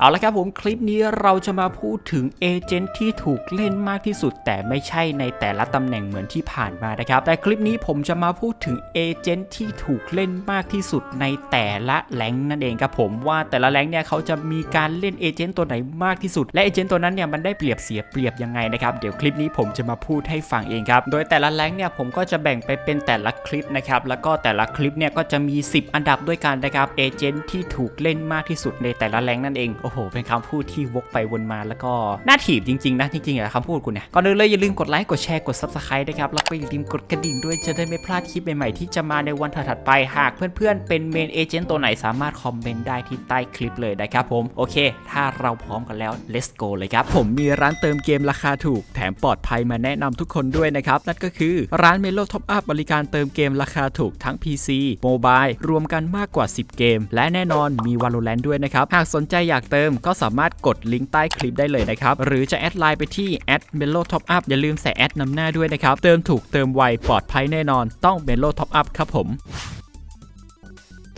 เอาละครับผมคลิปนี้เราจะมาพูดถึงเอเจนต์ที่ถูกเล่นมากที่สุด แต่ไม่ใช่ในแต่ละตำแหน่งเหมือนที่ผ่านมานะครับ แต่คลิปนี้ผมจะมาพูดถึงเอเจนต์ที่ถูกเล่นมากที่สุดในแต่ละแรงค์นั่นเองครับผมว่าแต่ละแรงค์เนี่ยเขาจะมีการเล่นเอเจนต์ตัวไหนมากที่สุด และเอเจนต์ตัวนั้นเนี่ยมันได้เปรียบเสียเปรียบยังไงนะครับเดี๋ยวคลิปนี้ผมจะมาพูดให้ฟังเองครับโดยแต่ละแรงค์เนี่ยผมก็จะแบ่งไปเป็นแต่ละคลิปนะครับแล้วก็แต่ละคลิปเนี่ยก็จะมี 10 อันดับด้วยกันนะครับเอเจนต์ที่ถูกเล่นมากที่สุดในแต่ละแรงนั่นเองอ้โห เป็นคำพูดที่วกไปวนมาแล้วก็น่าถีบจริงๆนะจริงๆอะคำพูดกูเนี่ยก่อนอื่นเลยอย่าลืมกดไลค์กดแชร์กด subscribe นะครับแล้วก็อย่าลืมกดกระดิ่งด้วยจะได้ไม่พลาดคลิปใหม่ๆที่จะมาในวันถัดๆไปหากเพื่อนๆเป็นเมนเอเจนต์ตัวไหนสามารถคอมเมนต์ได้ที่ใต้คลิปเลยนะครับผมโอเค ถ้าเราพร้อมกันแล้ว let's go เลยครับผมมีร้านเติมเกมราคาถูก แถมปลอดภัยมาแนะนำทุกคนด้วยนะครับนั่นก็คือร้าน Melo Top Up บริการเติมเกมราคาถูกทั้ง PC Mobile รวมกันมากกว่า 10 เกม และแน่นอนมี Valorant ด้วยนะครับหากสนใจอยากเติม ก็สามารถกดลิงก์ใต้คลิปได้เลยนะครับ หรือจะแอดไลน์ไปที่ @melo top up อย่าลืมใส่แอดนำหน้าด้วยนะครับ เติมถูกเติมไวปลอดภัยแน่นอน ต้อง Melo Top Up ครับผม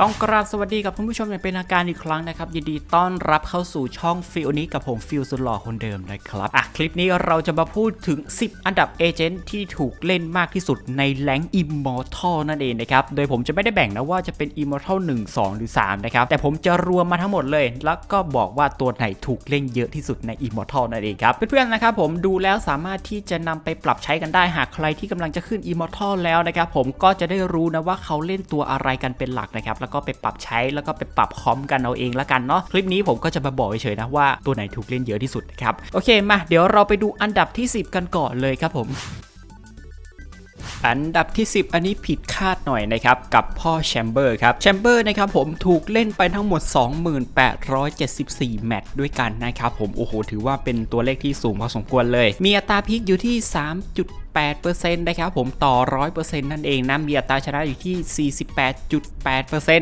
ต้องกราบสวัสดีกับท่านผู้ชมอย่างเป็นทางการอีกครั้งนะครับ ยินดีต้อนรับเข้าสู่ช่องฟิลนี้กับผมฟิลสุดหล่อคนเดิมนะครับอะคลิปนี้เราจะมาพูดถึง 10 อันดับเอเจนต์ที่ถูกเล่นมากที่สุดในแรงอิมมอร์ทัลนั่นเองนะครับ โดยผมจะไม่ได้แบ่งนะว่าจะเป็นอิมมอร์ทัล1 2หรือ3นะครับ แต่ผมจะรวมมาทั้งหมดเลย แล้วก็บอกว่าตัวไหนถูกเล่นเยอะที่สุดในอิมมอร์ทัลนั่นเองครับเพื่อนๆนะครับผมดูแล้วสามารถที่จะนำไปปรับใช้กันได้หากใครที่กำลังจะขึ้นอิมมอร์ทัลแล้วนะครับผมก็จะได้รู้นะว่าเขาเล่นตัวอะไรกันเป็นหลักนะครับแล้วก็ไปปรับใช้แล้วก็ไปปรับคอมกันเอาเองละกันเนาะคลิปนี้ผมก็จะมาบอกเฉยๆนะว่าตัวไหนถูกเล่นเยอะที่สุดนะครับโอเคมาเดี๋ยวเราไปดูอันดับที่ 10 กันก่อนเลยครับผมอันดับที่ 10 อันนี้ผิดคาดหน่อยนะครับ กับพ่อแชมเบอร์ครับแชมเบอร์นะครับผมถูกเล่นไปทั้งหมด 2874 แมตช์ด้วยกันนะครับผม โอ้โห ถือว่าเป็นตัวเลขที่สูงพอสมควรเลย มีอัตราพลิกอยู่ที่ 3.8 8%นะครับผมต่อ 100%นั่นเองนะมีอัตราชนะอยู่ที่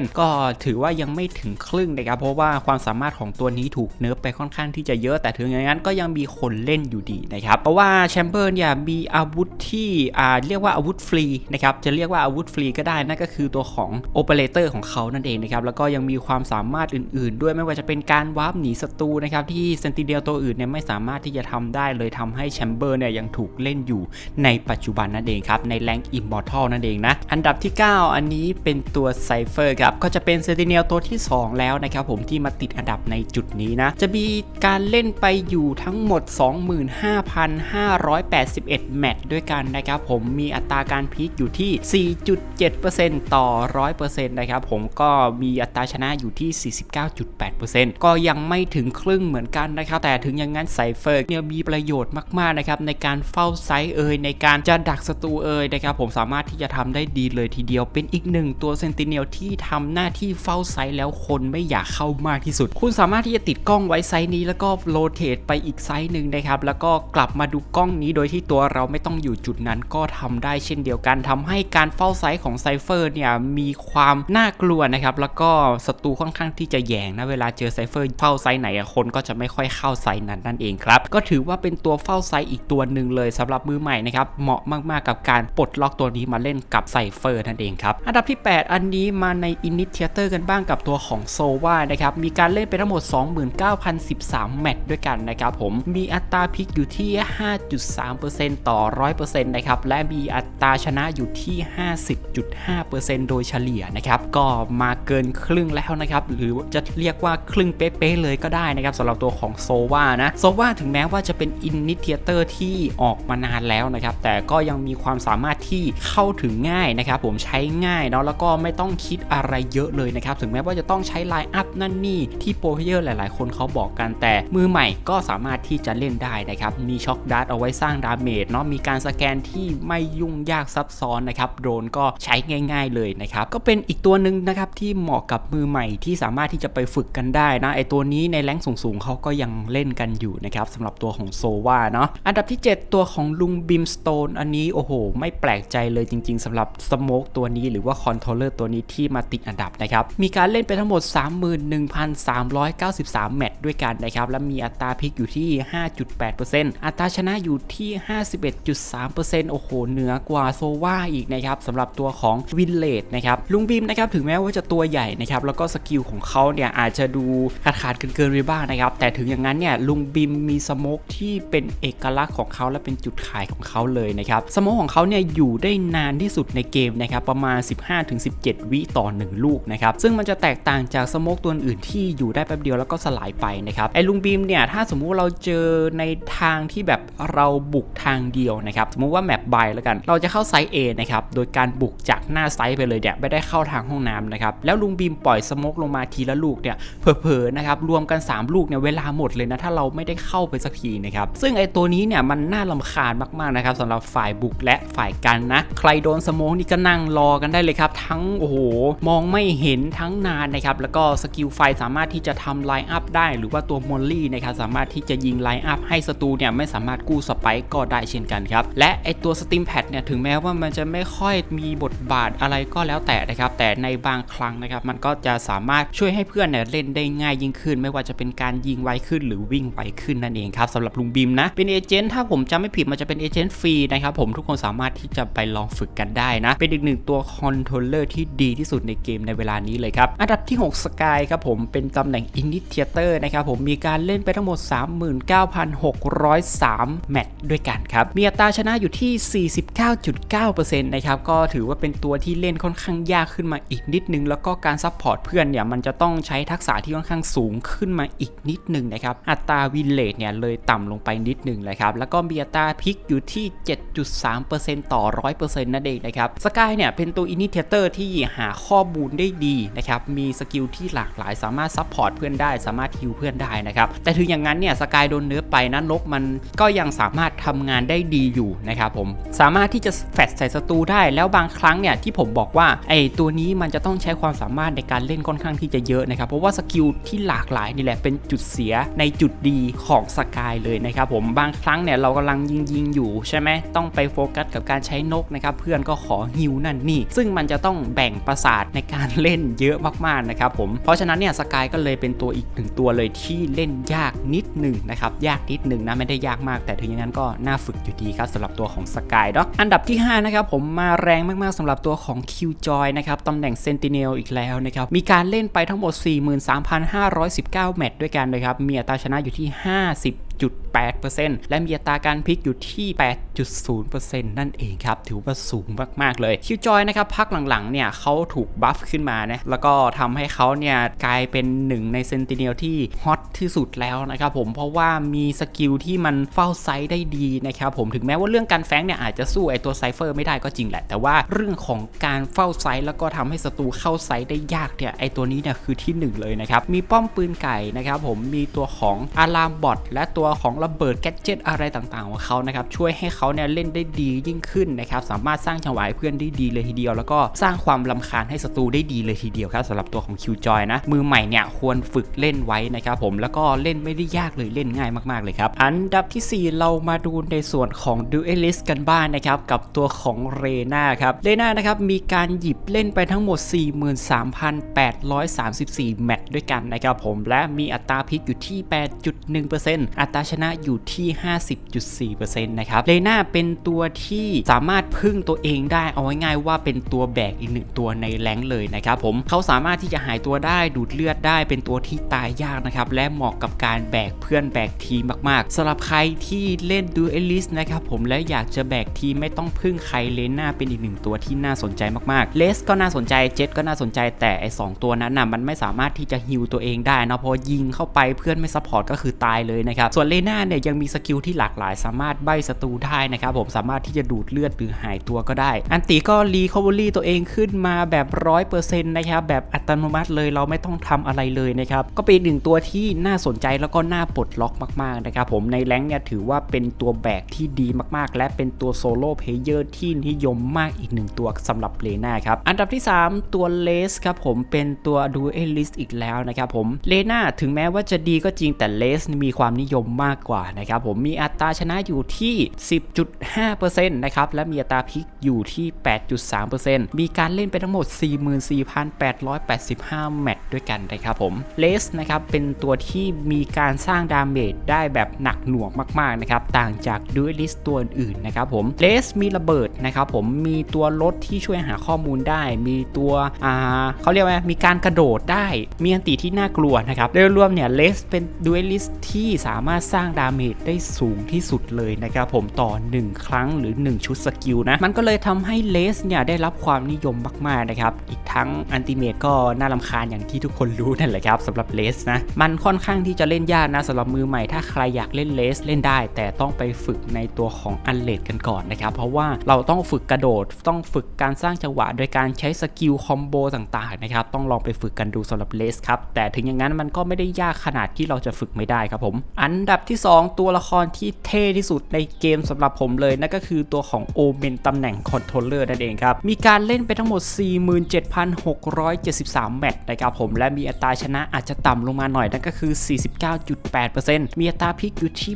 48.8%ก็ถือว่ายังไม่ถึงครึ่งนะครับเพราะว่าความสามารถของตัวนี้ถูกเนิร์ฟไปค่อนข้างที่จะเยอะ แต่ถึงอย่างนั้นก็ยังมีคนเล่นอยู่ดีนะครับเพราะว่าแชมเบอร์เนี่ยมีอาวุธที่อ่าเรียกว่าอาวุธฟรีนะครับจะเรียกว่าอาวุธฟรีก็ได้นั่นก็คือตัวของโอเปอเรเตอร์ของเขานั่นเองนะครับแล้วก็ยังมีความสามารถอื่น ๆ ด้วยไม่ว่าจะเป็นการวาร์ปหนีศัตรูนะครับที่เซนติเดียตัวอื่นเนี่ยไม่สามารถที่จะทำได้เลยทำให้แชมเบอร์เนี่ยยังถูกเล่นอยู่ในปัจจุบันนั่นเองครับ ในแรงอิมมอร์ทัลนั่นเองนะ อันดับที่ 9 อันนี้เป็นตัวไซเฟอร์ครับ ก็จะเป็นเซติเนียลตัวที่ 2 แล้วนะครับผมที่มาติดอันดับในจุดนี้นะ จะมีการเล่นไปอยู่ทั้งหมด 25,581 แมตช์ด้วยกันนะครับผมมีอัตราการพีคอยู่ที่ 4.7%ต่อ 100%นะครับผมก็มีอัตราชนะอยู่ที่ 49.8%ก็ยังไม่ถึงครึ่งเหมือนกันนะครับแต่ถึงอย่างนั้นไซเฟอร์เนี่ยมีประโยชน์มากๆนะครับในการเฝ้าไซต์เอ่ยในการจะดักศัตรูเอ่ยนะครับผมสามารถที่จะทำได้ดีเลยทีเดียวเป็นอีกหนึ่งตัวเซนติเนลที่ทำหน้าที่เฝ้าไซต์แล้วคนไม่อยากเข้ามากที่สุด คุณสามารถที่จะติดกล้องไว้ไซต์นี้แล้วก็โรเตทไปอีกไซต์หนึ่งนะครับแล้วก็กลับมาดูกล้องนี้โดยที่ตัวเราไม่ต้องอยู่จุดนั้นก็ทำได้เช่นเดียวกันทำให้การเฝ้าไซต์ของไซเฟอร์เนี่ยมีความน่ากลัวนะครับแล้วก็ศัตรูค่อนข้างที่จะแยงนะเวลาเจอไซเฟอร์เฝ้าไซต์ไหนคนก็จะไม่ค่อยเข้าไซต์นั้นนั่นเองครับก็ถือว่าเป็นตัวเฝ้าไซต์อีกตัวหนึ่งเลยสำหรับมือใหม่นะครับเหมาะมากๆกับการปลดล็อกตัวนี้มาเล่นกับไซเฟอร์นั่นเองครับอันดับที่ 8 อันนี้มาในอินิเทเตอร์กันบ้างกับตัวของโซวานะครับมีการเล่นไปทั้งหมด 29,013 แมตช์ด้วยกันนะครับผมมีอัตราพลิกอยู่ที่ 5.3%ต่อ 100%นะครับและมีอัตราชนะอยู่ที่ 50.5%โดยเฉลี่ยนะครับก็มาเกินครึ่งแล้วนะครับหรือจะเรียกว่าครึ่งเป๊ะๆเลยก็ได้นะครับสำหรับตัวของโซวานะโซวาถึงแม้ว่าจะเป็นอินิเทเตอร์ที่ออกมานานแล้วนะครับแต่ก็ยังมีความสามารถที่เข้าถึงง่ายนะครับผมใช้ง่ายเนาะแล้วก็ไม่ต้องคิดอะไรเยอะเลยนะครับถึงแม้ว่าจะต้องใช้ไลน์อัพนั่นนี่ที่โปรเพเยอร์หลาย ๆ คนเขาบอกกันแต่มือใหม่ก็สามารถที่จะเล่นได้นะครับมีช็อคดัตเอาไว้สร้างดาเมจเนาะมีการสแกนที่ไม่ยุ่งยากซับซ้อนนะครับโดรนก็ใช้ง่าย ๆ เลยนะครับก็เป็นอีกตัวหนึ่งนะครับที่เหมาะกับมือใหม่ที่สามารถที่จะไปฝึกกันได้นะไอตัวนี้ในแรงสูงๆเขาก็ยังเล่นกันอยู่นะครับสำหรับตัวของโซวาเนาะอันดับที่ 7 ตัวของลุงบิมสโตนอันนี้โอ้โห ไม่แปลกใจเลยจริง ๆสำหรับสโมกตัวนี้หรือว่าคอนโทรลเลอร์ตัวนี้ที่มาติดอันดับนะครับ มีการเล่นไปทั้งหมด 31,393 แมตช์ด้วยกันนะครับ และมีอัตราพลิกอยู่ที่ 5.8%อัตราชนะอยู่ที่ 51.3%โอ้โห เหนือกว่าโซวาอีกนะครับสำหรับตัวของวินเลดนะครับลุงบีมนะครับถึงแม้ว่าจะตัวใหญ่นะครับแล้วก็สกิลของเขาเนี่ยอาจจะดูขาดขาดเกินๆไปบ้างนะครับแต่ถึงอย่างนั้นเนี่ยลุงบีมมีสโมกที่เป็นเอกลักษณ์ของเขาและเป็นจุดขายของเขาเลยนะครับสโมกของเขาเนี่ยอยู่ได้นานที่สุดในเกมนะครับประมาณ 15-17 วิต่อ 1 ลูกนะครับซึ่งมันจะแตกต่างจากสโมกตัวอื่นที่อยู่ได้แป๊บเดียวแล้วก็สลายไปนะครับไอ้ลุงบีมเนี่ยถ้าสมมุติเราเจอในทางที่แบบเราบุกทางเดียวนะครับสมมุติว่าแมปใบแล้วกัน เราจะเข้าไซส์ A นะครับโดยการบุกจากหน้าไซส์ไปเลยเนี่ยไม่ได้เข้าทางห้องน้ำนะครับแล้วลุงบีมปล่อยสโมกลงมาทีละลูกเนี่ยเผลอๆนะครับรวมกัน 3 ลูกเนี่ยเวลาหมดเลยนะถ้าเราไม่ได้เข้าไปสักทีนะครับซึ่งไอ้ตัวนี้เนี่ยมันน่าลำคาญมากๆนะครับสำหรับฝ่ายบุกและฝ่ายกันนะ ใครโดนสโมกนี่ก็นั่งรอกันได้เลยครับ ทั้งโอ้โหมองไม่เห็นทั้งนานนะครับแล้วก็สกิลไฟสามารถที่จะทำไลน์อัพได้ หรือว่าตัวมอลลี่นะครับสามารถที่จะยิงไลน์อัพให้ศัตรูเนี่ยไม่สามารถกู้สไปก็ได้เช่นกันครับและไอตัวสติมแพดเนี่ยถึงแม้ว่ามันจะไม่ค่อยมีบทบาทอะไรก็แล้วแต่นะครับแต่ในบางครั้งนะครับมันก็จะสามารถช่วยให้เพื่อนเนี่ยเล่นได้ง่ายยิ่งขึ้น ไม่ว่าจะเป็นการยิงไวขึ้นหรือวิ่งไวขึ้นนั่นเองครับสำหรับลุงบิมนะเป็นเอเจนต์ถ้าผมจำไม่ผิดมันจะเป็นเอเจนต์ฟรีนะครับผมทุกคนสามารถที่จะไปลองฝึกกันได้นะ เป็นอีกหนึ่งตัวคอนโทรลเลอร์ที่ดีที่สุดในเกมในเวลานี้เลยครับ อันดับที่6สกายครับผมเป็นตำแหน่งอินิเทเตอร์นะครับผมมีการเล่นไปทั้งหมด 39,603 แมตช์ด้วยกันครับ มีอัตราชนะอยู่ที่ 49.9%นะครับก็ถือว่าเป็นตัวที่เล่นค่อนข้างยากขึ้นมาอีกนิดนึง แล้วก็การซัพพอร์ตเพื่อนเนี่ยมันจะต้องใช้ทักษะที่ค่อนข้างสูงขึ้นมาอีกนิดนึงนะครับอัตราวินเลทเนี่ยเลยต่ำลงไปนิดนึงเลยครับแล้วก็มีอัตราพิกอยู่ที่7.3%ต่อ 100%นั่นเองนะครับสกายเนี่ยเป็นตัวอินิเทเตอร์ที่หาข้อมูลได้ดีนะครับมีสกิลที่หลากหลายสามารถซัพพอร์ตเพื่อนได้ สามารถฮิวเพื่อนได้นะครับแต่ถึงอย่างนั้นเนี่ยสกายโดนเนื้อไปนะนกมันก็ยังสามารถทำงานได้ดีอยู่นะครับผมสามารถที่จะแฟดใส่ศัตรูได้แล้วบางครั้งเนี่ยที่ผมบอกว่าไอ้ตัวนี้มันจะต้องใช้ความสามารถในการเล่นค่อนข้างที่จะเยอะนะครับเพราะว่าสกิลที่หลากหลายนี่แหละเป็นจุดเสียในจุดดีของสกายเลยนะครับผมบางครั้งเนี่ยเรากำลังยิงยิงอยู่ใช่ไหมต้องไปโฟกัสกับการใช้นกนะครับเพื่อนก็ขอฮิวนั่นนี่ ซึ่งมันจะต้องแบ่งประสาทในการเล่นเยอะมากๆนะครับผมเพราะฉะนั้นเนี่ยสกายก็เลยเป็นตัวอีกหนึ่งตัวเลยที่เล่นยากนิดหนึ่งนะครับยากนิดหนึ่งนะไม่ได้ยากมาก แต่ถึงอย่างนั้นก็น่าฝึกอยู่ดีครับสำหรับตัวของสกายเนาะอันดับที่ 5 นะครับผมมาแรงมากๆสำหรับตัวของ Qjoy นะครับตำแหน่ง Sentinel อีกแล้วนะครับมีการเล่นไปทั้งหมด 43,519 แมตช์ด้วยกันนะครับมีอัตราชนะอยู่ที่ 50 8%และมีอัตราการพลิกอยู่ที่ 8.0%นั่นเองครับ ถือว่าสูงมาก ๆ เลย คิวจอยนะครับพักหลัง ๆ เนี่ยเขาถูกบัฟขึ้นมานะ แล้วก็ทำให้เขาเนี่ยกลายเป็นหนึ่งในเซนติเนลที่ฮอตที่สุดแล้วนะครับผม เพราะว่ามีสกิลที่มันเฝ้าไซส์ได้ดีนะครับผม ถึงแม้ว่าเรื่องการแฟงเนี่ยอาจจะสู้ไอตัวไซเฟอร์ไม่ได้ก็จริงแหละ แต่ว่าเรื่องของการเฝ้าไซส์แล้วก็ทำให้ศัตรูเข้าไซส์ได้ยากเนี่ยไอตัวนี้เนี่ยคือที่หนึ่งเลยนะครับ มีป้อมปืนไก่นะครับผม มีตัวของอะลามบอทและตัวของระเบิดแกดเจิตอะไรต่างๆของเขานะครับช่วยให้เขาเนี่ยเล่นได้ดียิ่งขึ้นนะครับสามารถสร้างจังหวะเพื่อนได้ดีเลยทีเดียว แล้วก็สร้างความลำคาญให้ศัตรูได้ดีเลยทีเดียวครับสำหรับตัวของคิวจอยนะมือใหม่เนี่ยควรฝึกเล่นไว้นะครับผมแล้วก็เล่นไม่ได้ยากเลยเล่นง่ายมากๆเลยครับอันดับทีสี่4 เรามาดูในส่วนของ Duelist กันบ้างนนะครับกับตัวของเรนาครับเรนานะครับมีการหยิบเล่นไปทั้งหมด 43,834 แมตช์ด้วยกันนะครับผมและมีอัตราพลิกอยู่ที่ 8.1%อัตราชนะอยู่ที่ 50.4%นะครับเลน่าเป็นตัวที่สามารถพึ่งตัวเองได้เอาง่ายๆว่าเป็นตัวแบกอีกหนึ่งตัวในแรงเลยนะครับผมเขาสามารถที่จะหายตัวได้ดูดเลือดได้เป็นตัวที่ตายยากนะครับและเหมาะกับการแบกเพื่อนแบกทีมมากๆสำหรับใครที่เล่นดูเอลิสนะครับผมและอยากจะแบกทีมไม่ต้องพึ่งใครเลน่าเป็นอีกหนึ่งตัวที่น่าสนใจมากๆเลสก็น่าสนใจเจ็ตก็น่าสนใจแต่ไอสองตัวนั้นน่ะมันไม่สามารถที่จะฮิวตัวเองได้นะพอยิงเข้าไปเพื่อนไม่ซัพพอร์ตก็คือตายเลยนะครับส่วนเลน่าเนี่ยยังมีสกิลที่หลากหลาย สามารถใบศัตรูได้นะครับผมสามารถที่จะดูดเลือดหรือหายตัวก็ได้ อันติก็รีคอเวอรี่ตัวเองขึ้นมาแบบร้อยเปอร์เซ็นต์นะครับแบบอัตโนมัติเลยเราไม่ต้องทำอะไรเลยนะครับก็เป็นหนึ่งตัวที่น่าสนใจแล้วก็น่าปลดล็อกมากๆนะครับผมในแรงเนี่ยถือว่าเป็นตัวแบกที่ดีมากๆ และเป็นตัวโซโล่เพลเยอร์ที่นิยมมากอีกหนึ่งตัวสำหรับเลน่าครับอันดับที่ 3 ตัวเลสครับผมเป็นตัวดูเอลิสอีกแล้วนะครับผมเลน่าถึงแม้ว่าจะดีก็จริงแต่เลสมีความนิยมมากกว่านะครับผมมีอัตราชนะอยู่ที่ 10.5%นะครับและมีอัตราพลิกอยู่ที่ 8.3%มีการเล่นไปทั้งหมด 44,885 แมตช์ด้วยกันนะครับผมเลสนะครับเป็นตัวที่มีการสร้างดาเมจได้แบบหนักหน่วงมากๆนะครับต่างจากดูเอลิสตัวอื่นๆนะครับผมเลสมีระเบิดนะครับผมมีตัวรถที่ช่วยหาข้อมูลได้ มีตัวอ่าเขาเรียกว่ามีการกระโดดได้ มีอันติที่น่ากลัวนะครับโดยรวมเนี่ยเลสเป็นดูเอลิสที่สามารถสร้างดาเมจได้สูงที่สุดเลยนะครับผมต่อ 1 ครั้งหรือ 1 ชุดสกิลนะ มันก็เลยทำให้เลสเนี่ยได้รับความนิยมมากๆนะครับ อีกทั้งอันติเมตก็น่ารำคาญอย่างที่ทุกคนรู้นั่นแหละครับสำหรับเลสนะ มันค่อนข้างที่จะเล่นยากนะสำหรับมือใหม่ถ้าใครอยากเล่นเลสเล่นได้ แต่ต้องไปฝึกในตัวของอันเลดกันก่อนนะครับ เพราะว่าเราต้องฝึกกระโดดต้องฝึกการสร้างจังหวะโดยการใช้สกิลคอมโบต่างๆนะครับต้องลองไปฝึกกันดูสำหรับเลสครับแต่ถึงอย่างนั้นมันก็ไม่ได้ยากขนาดที่เราจะฝึกไม่ได้ครับผม อันดับที่ 2 ตัวละครที่เท่ที่สุดในเกมสำหรับผมเลยนั่นก็คือตัวของโอเมนตำแหน่งคอนโทรลเลอร์นั่นเองครับ มีการเล่นไปทั้งหมด 47,673 แมตช์นะครับผมและมีอัตราชนะอาจจะต่ำลงมาหน่อยนั่นก็คือ 49.8%มีอัตราพิกอยู่ที่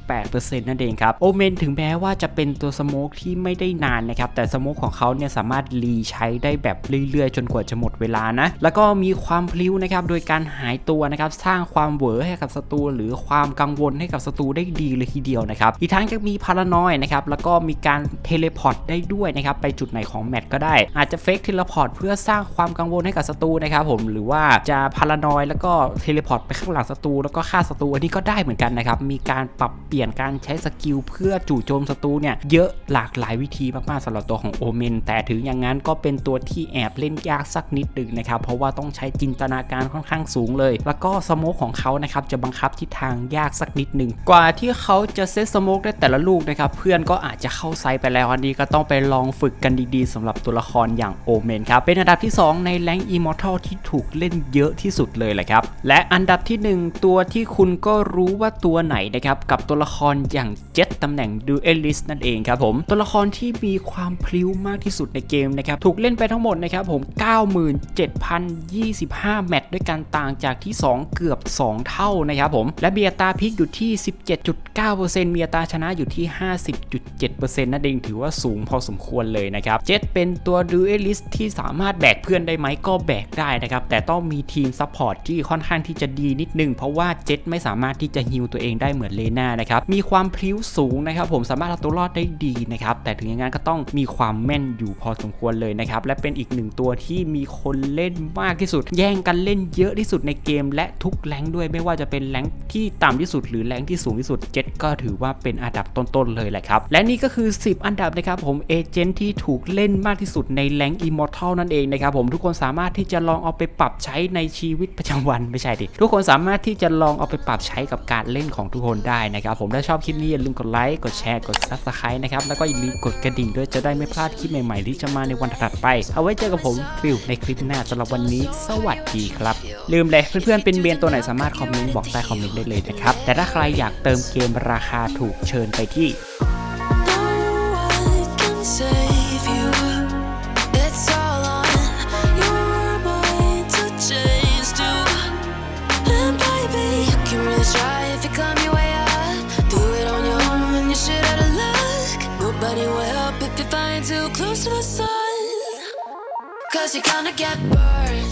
8.8%นั่นเองครับโอเมนถึงแม้ว่าจะเป็นตัวสโมกที่ไม่ได้นานนะครับแต่สโมกของเขาเนี่ยสามารถรีใช้ได้แบบเรื่อยๆ จนกว่าจะหมดเวลานะแล้วก็มีความพลิ้วนะครับโดยการหายตัวนะครับสร้างความเหวอให้กับศัตรูหรือความกังวลให้กับศัตรูได้ดีเลยทีเดียวนะครับอีกทั้งยังมีพารานอยนะครับแล้วก็มีการเทเลพอร์ตได้ด้วยนะครับไปจุดไหนของแมตช์ก็ได้ อาจจะเฟกเทเลพอร์ตเพื่อสร้างความกังวลให้กับศัตรูนะครับผมหรือว่าจะพารานอยแล้วก็เทเลพอร์ตไปข้างหลังศัตรูแล้วก็ฆ่าศัตรูอันนี้ก็ได้เหมือนกันนะครับมีการปรับเปลี่ยนการใช้สกิลเพื่อจู่โจมศัตรูเนี่ยเยอะหลากหลายวิธีมากๆสำหรับตัวของโอเมนแต่ถึงอย่างนั้นก็เป็นตัวที่แอบเล่นยากสักนิดหนึ่งนะครับเพราะว่าต้องใช้จินตนาการค่อนข้างสูงเลย แล้วก็สโมกของเขานะครับจะบังคับทิศทางยากสักนิดหนึ่งกว่าที่เขาจะเซตสโมกได้แต่ละลูกนะครับเพื่อนก็อาจจะเข้าไซต์ไปแล้วอันนี้ก็ต้องไปลองฝึกกันดีๆสำหรับตัวละครอย่างโอเมนครับเป็นอันดับที่ 2 ในแรงอิมมอร์ทัลที่ถูกเล่นเยอะที่สุดเลยแหละครับและอันดับที่ 1 ตัวที่คุณก็รู้ว่าตัวไหนนะครับกับตัวละครอย่างเจ็ตตำแหน่งดูเอลิสนั่นเองครับผมตัวละครที่มีความพลิ้วมากที่สุดในเกมนะครับถูกเล่นไปทั้งหมดนะครับผม 97,025 แมตช์ด้วยกันต่างจากที่ 2 เกือบ 2 เท่านะครับผมและเบียตาพิกอยู่ที่ 17.9%มีอัตราชนะอยู่ที่ 50.7%นั่นเองถือว่าสูงพอสมควรเลยนะครับ เจ็ตเป็นตัวดูเอลิสที่สามารถแบกเพื่อนได้ไหมก็แบกได้นะครับ แต่ต้องมีทีมซัพพอร์ตที่ค่อนข้างที่จะดีนิดนึง เพราะว่าเจ็ตไม่สามารถที่จะฮิวตัวเองได้เหมือนเลน่านะครับ มีความพลิ้วสูงนะครับ ผมสามารถเอาตัวรอดได้ดีนะครับ แต่ถึงอย่างนั้นก็ต้องมีความแม่นอยู่พอสมควรเลยนะครับ และเป็นอีกหนึ่งตัวที่มีคนเล่นมากที่สุด แย่งกันเล่นเยอะที่สุดในเกม และทุกแรงด้วยไม่ว่าจะเป็นแรงที่ต่ำที่สุด หรือแรงที่สูงที่สุดเจ็ตก็ถือว่าเป็นอันดับต้นๆเลยแหละครับ และนี่ก็คือ 10 อันดับนะครับผมเอเจนต์ที่ถูกเล่นมากที่สุดในแรงอิมมอร์ทัลนั่นเองนะครับผมทุกคนสามารถที่จะลองเอาไปปรับใช้ในชีวิตประจำวันไม่ใช่ดิทุกคนสามารถที่จะลองเอาไปปรับใช้กับการเล่นของทุกคนได้นะครับผมถ้าชอบคลิปนี้อย่าลืมกดไลค์กดแชร์กด subscribe นะครับแล้วก็อย่าลืมกดกระดิ่งด้วยจะได้ไม่พลาดคลิปใหม่ๆที่จะมาในวันถัดไป เอาไว้เจอกับผมฟิลในคลิปหน้าสำหรับวันนี้ สวัสดีครับ ลืมเลยเพื่อนๆเป็นเบียนตัวไหนสามารถคอมเมนต์บอกใต้คอมเมนต์ได้เลยนะครับแต่ถ้าใครอยากเติมเกมราคาถูกเชิญไปที่ Cause you're gonna get burned